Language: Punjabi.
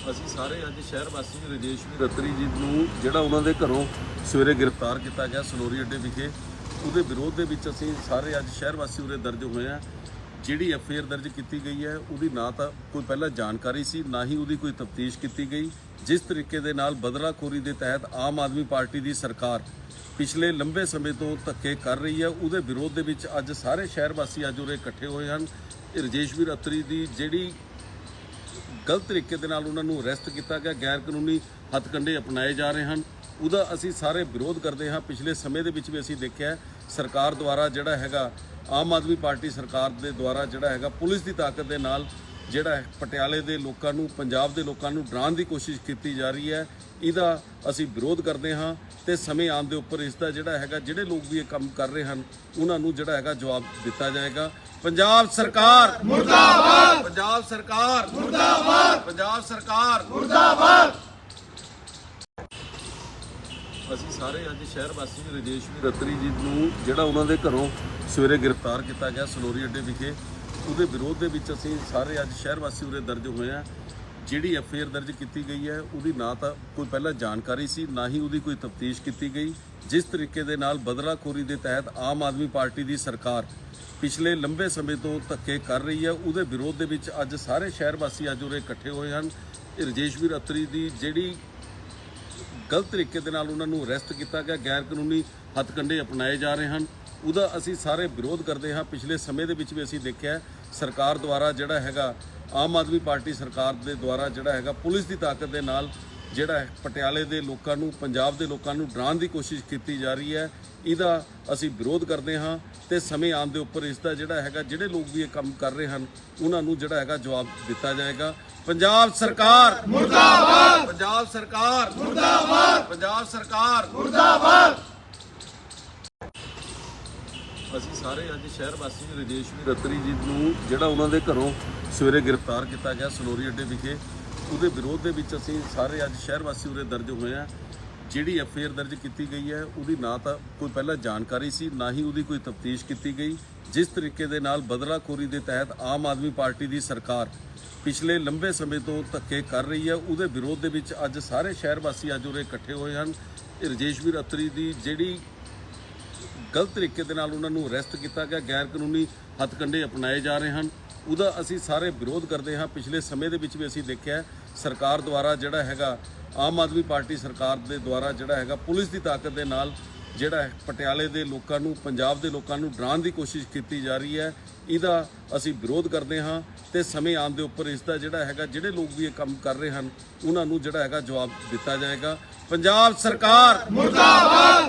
ਅਸੀਂ ਸਾਰੇ ਅੱਜ ਸ਼ਹਿਰ ਵਾਸੀ ਰਜੇਸ਼ ਵੀ ਰਤਰੀ ਜੀ ਨੂੰ, ਜਿਹੜਾ ਉਹਨਾਂ ਦੇ ਘਰੋਂ ਸਵੇਰੇ ਗ੍ਰਿਫਤਾਰ ਕੀਤਾ ਗਿਆ ਸਨੋਰੀ ਅੱਡੇ ਵਿਖੇ, ਉਹਦੇ ਵਿਰੋਧ ਦੇ ਵਿੱਚ ਅਸੀਂ ਸਾਰੇ ਅੱਜ ਸ਼ਹਿਰ ਵਾਸੀ ਉਰੇ ਦਰਜ ਹੋਏ ਆ ਜਿਹੜੀ ਐਫ ਆਈ ਆਰ ਦਰਜ ਕੀਤੀ ਗਈ ਹੈ, ਉਹਦੀ ਨਾ ਤਾਂ ਕੋਈ ਪਹਿਲਾਂ ਜਾਣਕਾਰੀ ਸੀ, ਨਾ ਹੀ ਉਹਦੀ ਕੋਈ ਤਫਤੀਸ਼ ਕੀਤੀ ਗਈ। ਜਿਸ ਤਰੀਕੇ ਦੇ ਨਾਲ ਬਦਲਾਖੋਰੀ ਦੇ ਤਹਿਤ ਆਮ ਆਦਮੀ ਪਾਰਟੀ ਦੀ ਸਰਕਾਰ ਪਿਛਲੇ ਲੰਬੇ ਸਮੇਂ ਤੋਂ ਧੱਕੇ ਕਰ ਰਹੀ ਹੈ, ਉਹਦੇ ਵਿਰੋਧ ਦੇ ਵਿੱਚ ਅੱਜ ਸਾਰੇ ਸ਼ਹਿਰ ਵਾਸੀ ਅੱਜ ਉਰੇ ਇਕੱਠੇ ਹੋਏ ਹਨ। ਇਹ ਰਜੇਸ਼ਵੀਰ ਅਤਰੀ ਦੀ ਜਿਹੜੀ ਗਲਤ ਤਰੀਕੇ ਦੇ ਨਾਲ ਉਹਨਾਂ ਨੂੰ ਅਰੈਸਟ ਕੀਤਾ ਗਿਆ, ਗੈਰ ਕਾਨੂੰਨੀ ਹੱਥਕੰਡੇ ਅਪਣਾਏ ਜਾ ਰਹੇ ਹਨ। ਉਹਦਾ ਅਸੀਂ ਸਾਰੇ ਵਿਰੋਧ ਕਰਦੇ ਹਾਂ। ਪਿਛਲੇ ਸਮੇਂ ਦੇ ਵਿੱਚ ਵੀ ਅਸੀਂ ਦੇਖਿਆ ਸਰਕਾਰ ਦੁਆਰਾ ਜਿਹੜਾ ਹੈਗਾ, ਆਮ ਆਦਮੀ ਪਾਰਟੀ ਸਰਕਾਰ ਦੇ ਦੁਆਰਾ ਜਿਹੜਾ ਹੈਗਾ, ਪੁਲਿਸ ਦੀ ਤਾਕਤ ਦੇ ਨਾਲ ਜਿਹੜਾ ਪਟਿਆਲੇ ਦੇ ਲੋਕਾਂ ਨੂੰ, ਪੰਜਾਬ ਦੇ ਲੋਕਾਂ ਨੂੰ ਡਰਾਉਣ ਦੀ ਕੋਸ਼ਿਸ਼ ਕੀਤੀ ਜਾ ਰਹੀ ਹੈ। ਇਹਦਾ ਅਸੀਂ ਵਿਰੋਧ ਕਰਦੇ ਹਾਂ ਤੇ ਸਮੇਂ ਆਉਣ ਦੇ ਉੱਪਰ ਇਸ ਦਾ ਜਿਹੜਾ ਹੈਗਾ, ਜਿਹੜੇ ਲੋਕ ਵੀ ਇਹ ਕੰਮ ਕਰ ਰਹੇ ਹਨ, ਉਹਨਾਂ ਨੂੰ ਜਿਹੜਾ ਹੈਗਾ ਜਵਾਬ ਦਿੱਤਾ ਜਾਏਗਾ। ਪੰਜਾਬ ਸਰਕਾਰ ਮੁਰਦਾਬਾਦ! ਪੰਜਾਬ ਸਰਕਾਰ ਮੁਰਦਾਬਾਦ! ਪੰਜਾਬ ਸਰਕਾਰ। ਮੁਰਦਾਬਾਦ। ਅਸੀਂ ਸਾਰੇ ਅੱਜ ਸ਼ਹਿਰ ਵਾਸੀ ਰਜੇਸ਼ ਵੀ ਰਤਰੀ ਜੀ ਨੂੰ ਜਿਹੜਾ ਉਹਨਾਂ ਦੇ ਘਰੋਂ ਸਵੇਰੇ ਗ੍ਰਿਫਤਾਰ ਕੀਤਾ ਗਿਆ ਸਨੋਰੀ ਅੱਡੇ ਵਿਖੇ ਉਹਦੇ ਵਿਰੋਧ ਦੇ ਵਿੱਚ ਅਸੀਂ ਸਾਰੇ ਅੱਜ ਸ਼ਹਿਰ ਵਾਸੀ ਉਰੇ ਦਰਜ ਹੋਏ ਆ ਜਿਹੜੀ ਐਫ ਆਈ ਆਰ ਦਰਜ ਕੀਤੀ ਗਈ ਹੈ, ਉਹਦੀ ਨਾ ਤਾਂ ਕੋਈ ਪਹਿਲਾਂ ਜਾਣਕਾਰੀ ਸੀ, ਨਾ ਹੀ ਉਹਦੀ ਕੋਈ ਤਫਤੀਸ਼ ਕੀਤੀ ਗਈ। ਜਿਸ ਤਰੀਕੇ ਦੇ ਨਾਲ ਬਦਲਾਖੋਰੀ ਦੇ ਤਹਿਤ ਆਮ ਆਦਮੀ ਪਾਰਟੀ ਦੀ ਸਰਕਾਰ ਪਿਛਲੇ ਲੰਬੇ ਸਮੇਂ ਤੋਂ ਧੱਕੇ ਕਰ ਰਹੀ ਹੈ, ਉਹਦੇ ਵਿਰੋਧ ਦੇ ਵਿੱਚ ਅੱਜ ਸਾਰੇ ਸ਼ਹਿਰ ਵਾਸੀ ਅੱਜ ਉਰੇ ਇਕੱਠੇ ਹੋਏ ਹਨ। ਇਹ ਰਜੇਸ਼ਵੀਰ ਅਤਰੀ ਦੀ ਜਿਹੜੀ ਗਲਤ ਤਰੀਕੇ ਦੇ ਨਾਲ ਉਹਨਾਂ ਨੂੰ ਅਰੈਸਟ ਕੀਤਾ ਗਿਆ ਗੈਰ ਕਾਨੂੰਨੀ ਹੱਥਕੰਡੇ ਅਪਣਾਏ ਜਾ ਰਹੇ ਹਨ। ਉਹਦਾ ਅਸੀਂ ਸਾਰੇ ਵਿਰੋਧ ਕਰਦੇ ਹਾਂ। ਪਿਛਲੇ ਸਮੇਂ ਦੇ ਵਿੱਚ ਵੀ ਅਸੀਂ ਦੇਖਿਆ ਸਰਕਾਰ ਦੁਆਰਾ ਜਿਹੜਾ ਹੈਗਾ ਆਮ ਆਦਮੀ ਪਾਰਟੀ ਸਰਕਾਰ ਦੇ ਦੁਆਰਾ ਜਿਹੜਾ ਹੈਗਾ ਪੁਲਿਸ ਦੀ ਤਾਕਤ ਦੇ ਨਾਲ ਜਿਹੜਾ ਪਟਿਆਲੇ ਦੇ ਲੋਕਾਂ ਨੂੰ ਪੰਜਾਬ ਦੇ ਲੋਕਾਂ ਨੂੰ ਡਰਾਉਣ ਦੀ ਕੋਸ਼ਿਸ਼ ਕੀਤੀ ਜਾ ਰਹੀ ਹੈ। ਇਹਦਾ ਅਸੀਂ ਵਿਰੋਧ ਕਰਦੇ ਹਾਂ ਤੇ ਸਮੇਂ ਆਉਣ ਦੇ ਉੱਪਰ ਇਸ ਦਾ ਜਿਹੜਾ ਹੈਗਾ ਜਿਹੜੇ ਲੋਕ ਵੀ ਇਹ ਕੰਮ ਕਰ ਰਹੇ ਹਨ ਉਹਨਾਂ ਨੂੰ ਜਿਹੜਾ ਹੈਗਾ ਜਵਾਬ ਦਿੱਤਾ ਜਾਏਗਾ। ਪੰਜਾਬ ਸਰਕਾਰ ਮੁਰਦਾਬਾਦ! ਪੰਜਾਬ ਸਰਕਾਰ ਮੁਰਦਾਬਾਦ! ਪੰਜਾਬ ਸਰਕਾਰ ਅਸੀਂ ਸਾਰੇ ਅੱਜ ਸ਼ਹਿਰ ਵਾਸੀ ਰਜੇਸ਼ ਵੀ ਰਤਰੀ ਜੀ ਨੂੰ, ਜਿਹੜਾ ਉਹਨਾਂ ਦੇ ਘਰੋਂ ਸਵੇਰੇ ਗ੍ਰਿਫਤਾਰ ਕੀਤਾ ਗਿਆ ਸਨੋਰੀ ਅੱਡੇ ਵਿਖੇ, ਉਹਦੇ ਵਿਰੋਧ ਦੇ ਵਿੱਚ ਅਸੀਂ ਸਾਰੇ ਅੱਜ ਸ਼ਹਿਰ ਵਾਸੀ ਉਰੇ ਦਰਜ ਹੋਏ ਆ ਜਿਹੜੀ ਐਫ ਆਈ ਆਰ ਦਰਜ ਕੀਤੀ ਗਈ ਹੈ, ਉਹਦੀ ਨਾ ਤਾਂ ਕੋਈ ਪਹਿਲਾਂ ਜਾਣਕਾਰੀ ਸੀ, ਨਾ ਹੀ ਉਹਦੀ ਕੋਈ ਤਫਤੀਸ਼ ਕੀਤੀ ਗਈ। ਜਿਸ ਤਰੀਕੇ ਦੇ ਨਾਲ ਬਦਲਾਖੋਰੀ ਦੇ ਤਹਿਤ ਆਮ ਆਦਮੀ ਪਾਰਟੀ ਦੀ ਸਰਕਾਰ ਪਿਛਲੇ ਲੰਬੇ ਸਮੇਂ ਤੋਂ ਧੱਕੇ ਕਰ ਰਹੀ ਹੈ, ਉਹਦੇ ਵਿਰੋਧ ਦੇ ਵਿੱਚ ਅੱਜ ਸਾਰੇ ਸ਼ਹਿਰ ਵਾਸੀ ਅੱਜ ਉਰੇ ਇਕੱਠੇ ਹੋਏ ਹਨ। ਰਜੇਸ਼ ਵੀਰ ਅਤਰੀ ਦੀ ਜਿਹੜੀ ਗਲਤ ਤਰੀਕੇ ਦੇ ਨਾਲ ਉਹਨਾਂ ਨੂੰ ਅਰੈਸਟ ਕੀਤਾ ਗਿਆ। ਗੈਰ ਕਾਨੂੰਨੀ ਹੱਥਕੰਡੇ ਅਪਣਾਏ ਜਾ ਰਹੇ ਹਨ। ਉਹਦਾ ਅਸੀਂ ਸਾਰੇ ਵਿਰੋਧ ਕਰਦੇ ਹਾਂ। ਪਿਛਲੇ ਸਮੇਂ ਦੇ ਵਿੱਚ ਵੀ ਅਸੀਂ ਦੇਖਿਆ ਸਰਕਾਰ ਦੁਆਰਾ ਜਿਹੜਾ ਹੈਗਾ, ਆਮ ਆਦਮੀ ਪਾਰਟੀ ਸਰਕਾਰ ਦੇ ਦੁਆਰਾ ਜਿਹੜਾ ਹੈਗਾ, ਪੁਲਿਸ ਦੀ ਤਾਕਤ ਦੇ ਨਾਲ ਜਿਹੜਾ ਪਟਿਆਲੇ ਦੇ ਲੋਕਾਂ ਨੂੰ, ਪੰਜਾਬ ਦੇ ਲੋਕਾਂ ਨੂੰ ਡਰਾਉਣ ਦੀ ਕੋਸ਼ਿਸ਼ ਕੀਤੀ ਜਾ ਰਹੀ ਹੈ। ਇਹਦਾ ਅਸੀਂ ਵਿਰੋਧ ਕਰਦੇ ਹਾਂ ਤੇ ਸਮੇਂ ਆਉਣ ਦੇ ਉੱਪਰ ਇਸ ਦਾ ਜਿਹੜਾ ਹੈਗਾ, ਜਿਹੜੇ ਲੋਕ ਵੀ ਇਹ ਕੰਮ ਕਰ ਰਹੇ ਹਨ, ਉਹਨਾਂ ਨੂੰ ਜਿਹੜਾ ਹੈਗਾ ਜਵਾਬ ਦਿੱਤਾ ਜਾਏਗਾ। ਪੰਜਾਬ ਸਰਕਾਰ ਮੁਰਦਾਬਾਦ!